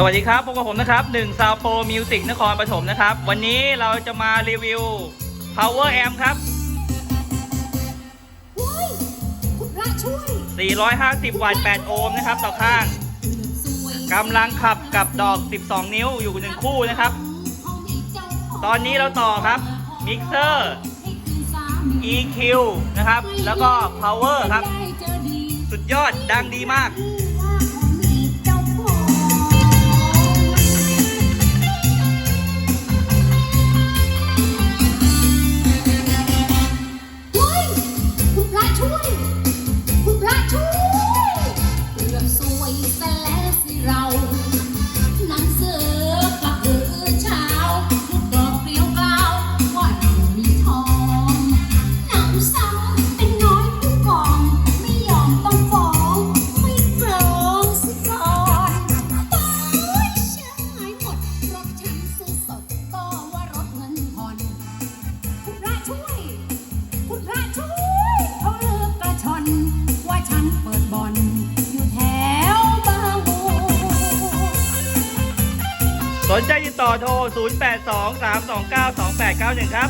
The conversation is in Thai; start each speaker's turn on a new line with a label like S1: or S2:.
S1: สวัสดีครับพบกับผมนะครับหนึ่งซาวโปรมิวสิกนครปฐมนะครับ วันนี้เราจะมารีวิว power amp ครับ
S2: ว้ายคุณพระช่วย
S1: 450 วัตต์ 8 โอห์มนะครับ ต่อข้าง
S2: สวย
S1: กำลังขับกับดอก 12 นิ้วอยู่หนึ่งคู่นะครับ
S2: เขามีเจ้าของ
S1: ตอนนี้เราต่อครับมิกเซอร์
S2: ให้คืนสามี
S1: EQ นะครับ แล้วก็ power ครับ
S2: ได้เจอดี
S1: สุดยอดดังดีมาก
S2: ว่า
S1: สนใจติดต่อโทร 0823292891 ครับ